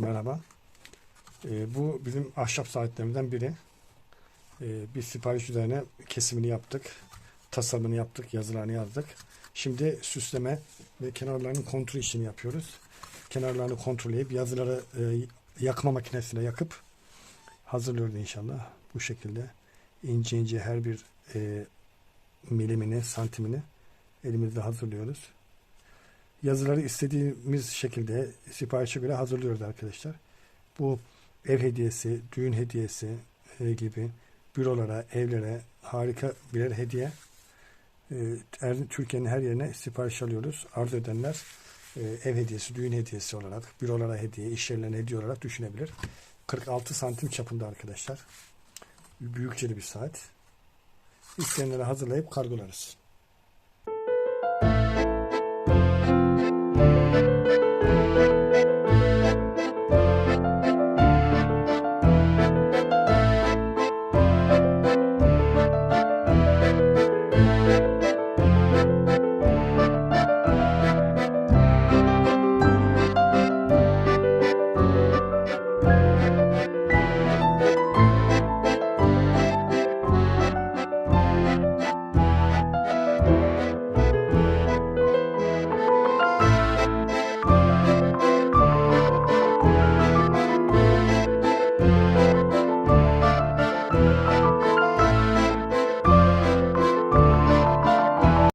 Merhaba. Ee, bu bizim ahşap saatlerimizden biri. Ee, bir sipariş üzerine kesimini yaptık. Tasarımını yaptık, yazılarını yazdık. Şimdi süsleme ve kenarlarının kontrol işini yapıyoruz. Kenarlarını kontrolleyip yazıları e, yakma makinesine yakıp hazırlıyoruz inşallah. Bu şekilde ince ince her bir e, milimini, santimini elimizde hazırlıyoruz. Yazıları istediğimiz şekilde siparişe göre hazırlıyoruz arkadaşlar. Bu ev hediyesi, düğün hediyesi e, gibi bürolara, evlere harika birer hediye. E, Türkiye'nin her yerine sipariş alıyoruz. Arzu edenler e, ev hediyesi, düğün hediyesi olarak, bürolara hediye, iş yerlerine hediye olarak düşünebilir. 46 santim çapında arkadaşlar. Büyükçe bir saat. İsteyenlere hazırlayıp kargolarız.